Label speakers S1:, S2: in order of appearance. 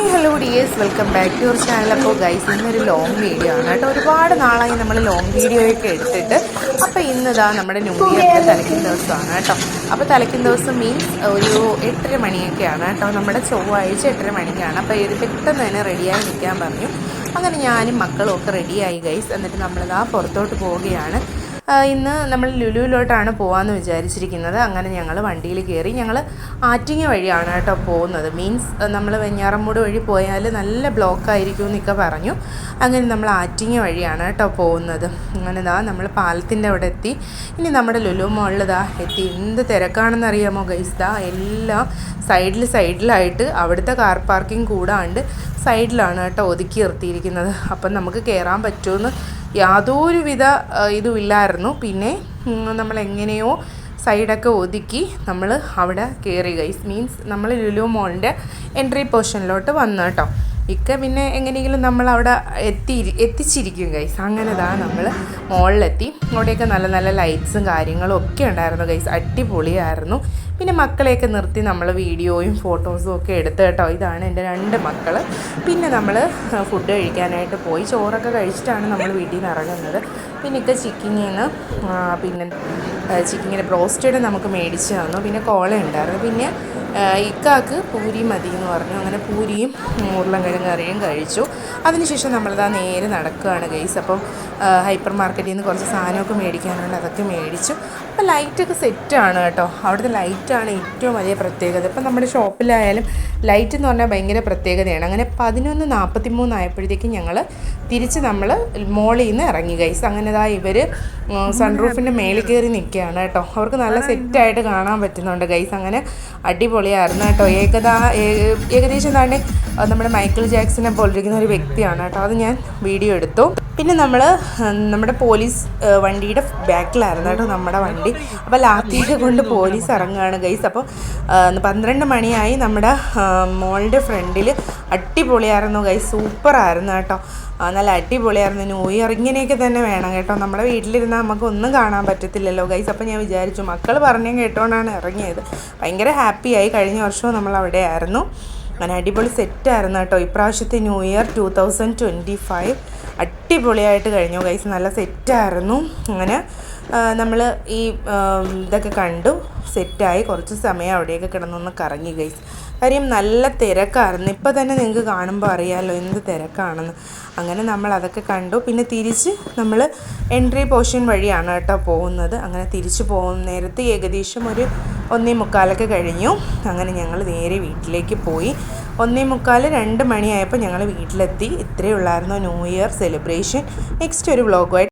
S1: Hi hello dears welcome back to your channel അപ്പോൾ guys ഇന്നൊരു long video ആണ് കേട്ടോ. ഒരുപാട് നാളായി നമ്മൾ ലോങ് വീഡിയോ ഒക്കെ എടുത്തിട്ട്. അപ്പോൾ ഇന്നിതാ നമ്മുടെ ന്യൂ ഇയറിന്റെ തലയ്ക്കും ദിവസമാണ് കേട്ടോ. അപ്പോൾ തലയ്ക്കും ദിവസം മീൻസ് ഒരു എട്ടര മണിയൊക്കെയാണ് കേട്ടോ. നമ്മുടെ ചൊവ്വാഴ്ച എട്ടര മണിക്കാണ്. അപ്പോൾ ഇത് പെട്ടെന്ന് തന്നെ റെഡിയായി നിൽക്കാൻ പറഞ്ഞു. അങ്ങനെ ഞാനും മക്കളും ഒക്കെ റെഡിയായി ഗൈസ് എന്നിട്ട് നമ്മളിതാ പുറത്തോട്ട് പോവുകയാണ്. ഇന്ന് നമ്മൾ ലുലുവിലോട്ടാണ് പോകാമെന്ന് വിചാരിച്ചിരിക്കുന്നത്. അങ്ങനെ ഞങ്ങൾ വണ്ടിയിൽ കയറി ഞങ്ങൾ ആറ്റിങ്ങ വഴിയാണ് കേട്ടോ പോകുന്നത്. മീൻസ് നമ്മൾ വെഞ്ഞാറമ്മൂട് വഴി പോയാൽ നല്ല ബ്ലോക്ക് ആയിരിക്കും എന്നൊക്കെ പറഞ്ഞു. അങ്ങനെ നമ്മൾ ആറ്റിങ്ങ വഴിയാണ് കേട്ടോ പോകുന്നത്. അങ്ങനെ ഇതാ നമ്മൾ പാലത്തിന്റെ അവിടെ എത്തി. ഇനി നമ്മുടെ ലുലു മോളിൽ എത്തി. എന്ത് തിരക്കാണെന്ന് അറിയാമോ ഗൈസ് ദാ എല്ലാം സൈഡിൽ സൈഡിലായിട്ട് അവിടുത്തെ കാർ പാർക്കിംഗ് കൂടാണ്ട് സൈഡിലാണ് കേട്ടോ ഒതുക്കി നിർത്തിയിരിക്കുന്നത്. അപ്പം നമുക്ക് കയറാൻ പറ്റുമെന്ന് യാതൊരുവിധ ഇതുമില്ലായിരുന്നു. പിന്നെ നമ്മൾ എങ്ങനെയോ സൈഡൊക്കെ ഒതുക്കി നമ്മൾ അവിടെ കയറി ഗൈസ് മീൻസ് നമ്മൾ ലുലു മോളിന്റെ എൻട്രി പോർഷനിലോട്ട് വന്നു കേട്ടോ. ഇക്ക പിന്നെ എങ്ങനെയെങ്കിലും നമ്മൾ അവിടെ എത്തി എത്തിച്ചിരിക്കും ഗൈസ് അങ്ങനെ ഇതാ നമ്മൾ മുകളിലെത്തി അവിടെയൊക്കെ നല്ല നല്ല ലൈറ്റ്സും കാര്യങ്ങളും ഒക്കെ ഉണ്ടായിരുന്നു ഗൈസ് അടിപൊളിയായിരുന്നു. പിന്നെ മക്കളെയൊക്കെ നിർത്തി നമ്മൾ വീഡിയോയും ഫോട്ടോസും ഒക്കെ എടുത്ത് കേട്ടോ. ഇതാണ് എന്റെ രണ്ട് മക്കൾ പിന്നെ നമ്മൾ ഫുഡ് കഴിക്കാനായിട്ട് പോയി. ചോറൊക്കെ കഴിച്ചിട്ടാണ് നമ്മൾ വീട്ടിൽ നിന്ന് ഇറങ്ങുന്നത്. പിന്നെ ഇക്ക ചിക്കിങ്ങിൽ നിന്ന് പിന്നെ ചിക്കിങ്ങിന്റെ ബ്രോസ്റ്റഡ് നമുക്ക് മേടിച്ച് തന്നു. പിന്നെ കോള ഉണ്ടായിരുന്നു പിന്നെ ഇക്കാക്ക് പൂരി മതി എന്ന് പറഞ്ഞു. അങ്ങനെ പൂരിയും ഉരുളൻകിഴങ്ങ് കറിയും കഴിച്ചു. അതിനുശേഷം നമ്മളിതാ നേരെ നടക്കുകയാണ് ഗൈസ് അപ്പം ഹൈപ്പർ മാർക്കറ്റിൽ നിന്ന് കുറച്ച് സാധനമൊക്കെ മേടിക്കാനുണ്ട്. അതൊക്കെ മേടിച്ചു. അപ്പോൾ ലൈറ്റൊക്കെ സെറ്റാണ് കേട്ടോ. അവിടുത്തെ ലൈറ്റാണ് ഏറ്റവും വലിയ പ്രത്യേകത. ഇപ്പം നമ്മുടെ ഷോപ്പിലായാലും ലൈറ്റ് എന്ന് പറഞ്ഞാൽ ഭയങ്കര പ്രത്യേകതയാണ്. അങ്ങനെ പതിനൊന്ന് നാൽപ്പത്തി മൂന്നായപ്പോഴത്തേക്കും ഞങ്ങൾ തിരിച്ച് നമ്മൾ മോളിൽ നിന്ന് ഇറങ്ങി ഗൈസ് അങ്ങനെ ഇതാ ഇവർ സൺറൂഫിന്റെ മേളിൽ കയറി നിൽക്കുകയാണ് കേട്ടോ. അവർക്ക് നല്ല സെറ്റായിട്ട് കാണാൻ പറ്റുന്നുണ്ട് ഗൈസ് അങ്ങനെ അടിപൊളിയായിരുന്നു കേട്ടോ. ഏകദാ ഏകദേശം തന്നെ നമ്മുടെ മൈക്കിൾ ജാക്സനെ പോലിരിക്കുന്ന ഒരു വ്യക്തിയാണ് കേട്ടോ. അത് ഞാൻ വീഡിയോ എടുത്തു. പിന്നെ നമ്മൾ നമ്മുടെ പോലീസ് വണ്ടിയുടെ ബാക്കിലായിരുന്നു കേട്ടോ നമ്മുടെ വണ്ടി. അപ്പോൾ ലാത്തിയൊക്കെ കൊണ്ട് പോലീസ് ഇറങ്ങുകയാണ് ഗൈസ് അപ്പോൾ പന്ത്രണ്ട് മണിയായി നമ്മുടെ മോളുടെ ഫ്രണ്ടിൽ അടിപൊളിയായിരുന്നു ഗൈസ് സൂപ്പറായിരുന്നു കേട്ടോ. നല്ല അടിപൊളിയായിരുന്നു. ന്യൂ ഇയർ ഇങ്ങനെയൊക്കെ തന്നെ വേണം കേട്ടോ. നമ്മുടെ വീട്ടിലിരുന്നാൽ നമുക്ക് ഒന്നും കാണാൻ പറ്റത്തില്ലല്ലോ ഗൈസ് അപ്പോൾ ഞാൻ വിചാരിച്ചു മക്കൾ പറഞ്ഞു കേട്ടോണ്ടാണ് ഇറങ്ങിയത്. ഭയങ്കര ഹാപ്പിയായി കഴിഞ്ഞ വർഷവും നമ്മൾ അവിടെ ആയിരുന്നു. അങ്ങനെ അടിപൊളി സെറ്റായിരുന്നു കേട്ടോ. ഇപ്രാവശ്യത്തെ new year two thousand twenty five അടിപൊളിയായിട്ട് കഴിഞ്ഞു ഗൈസ് നല്ല സെറ്റായിരുന്നു അങ്ങനെ നമ്മൾ ഈ ഇതൊക്കെ കണ്ടു. സെറ്റായി കുറച്ച് സമയം അവിടെയൊക്കെ കിടന്നൊന്ന് കറങ്ങി ഗൈസ് കാര്യം നല്ല തിരക്കായിരുന്നു. ഇപ്പോൾ തന്നെ നിങ്ങൾക്ക് കാണുമ്പോൾ അറിയാമല്ലോ എന്ത് തിരക്കാണെന്ന്. അങ്ങനെ നമ്മൾ അതൊക്കെ കണ്ടു. പിന്നെ തിരിച്ച് നമ്മൾ എൻട്രി പോർഷൻ വഴിയാണ് കേട്ടോ പോകുന്നത്. അങ്ങനെ തിരിച്ചു പോകുന്ന നേരത്ത് ഏകദേശം ഒരു ഒന്നേ മുക്കാലൊക്കെ കഴിഞ്ഞു. അങ്ങനെ ഞങ്ങൾ നേരെ വീട്ടിലേക്ക് പോയി. ഒന്നേ മുക്കാൽ രണ്ട് മണിയായപ്പോൾ ഞങ്ങൾ വീട്ടിലെത്തി. ഇത്രയേ ഉള്ളായിരുന്നു ന്യൂ ഇയർ സെലിബ്രേഷൻ നെക്സ്റ്റ് ഒരു വ്ളോഗുമായിട്ട്